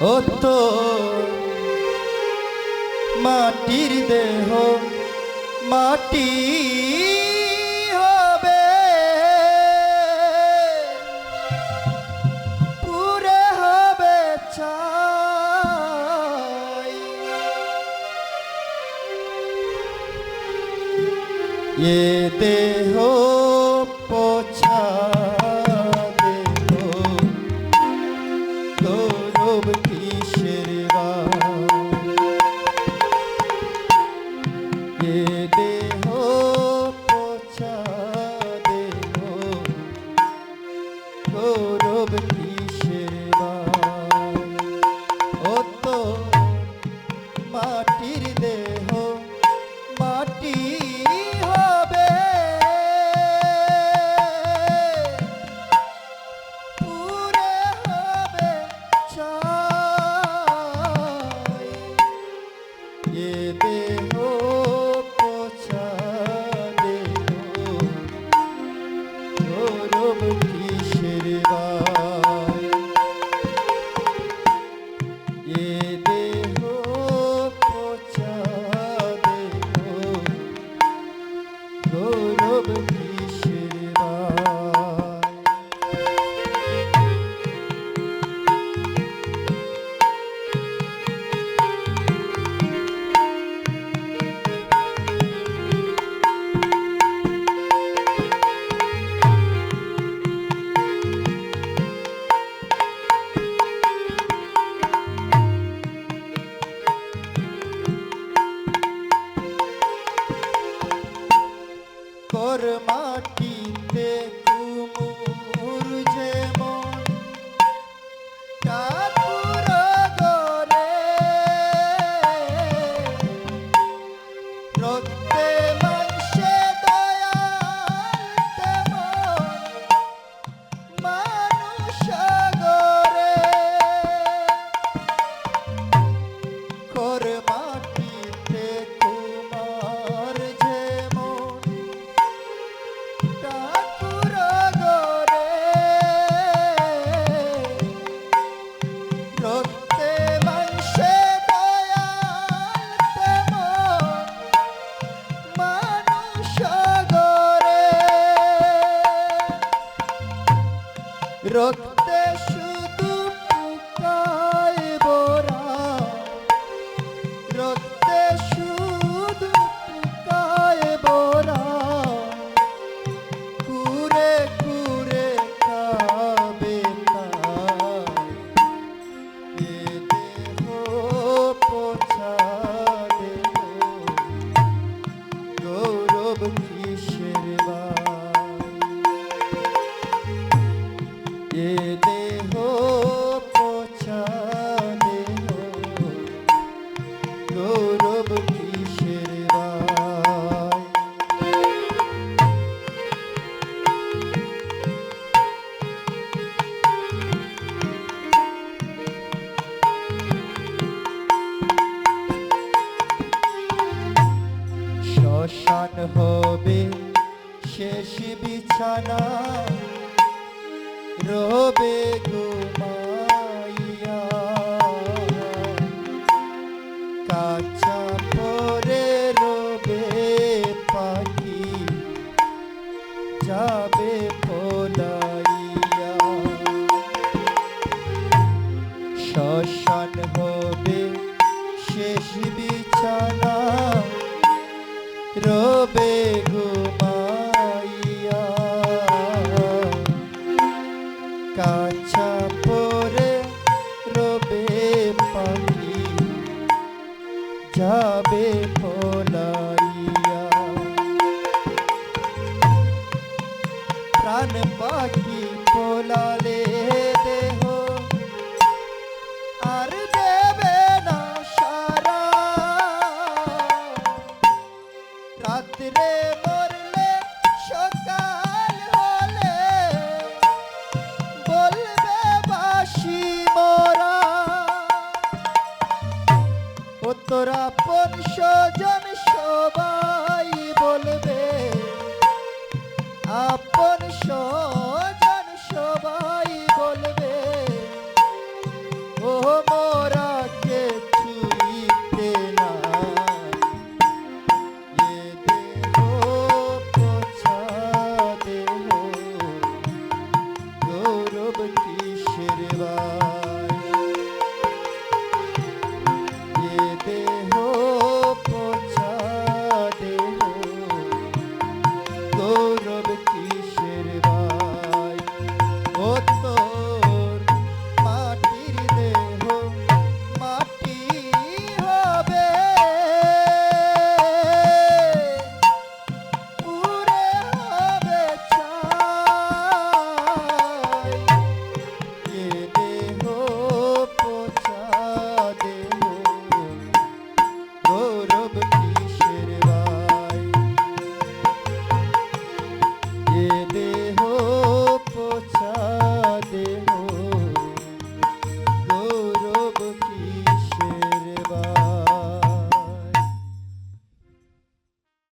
ও তো মাটির দেহ মাটি হবে। পুরে হবে ছাই। এ দেহ কে Cristo. رد শ্মশান হবে শেষ বিছানা রবে গো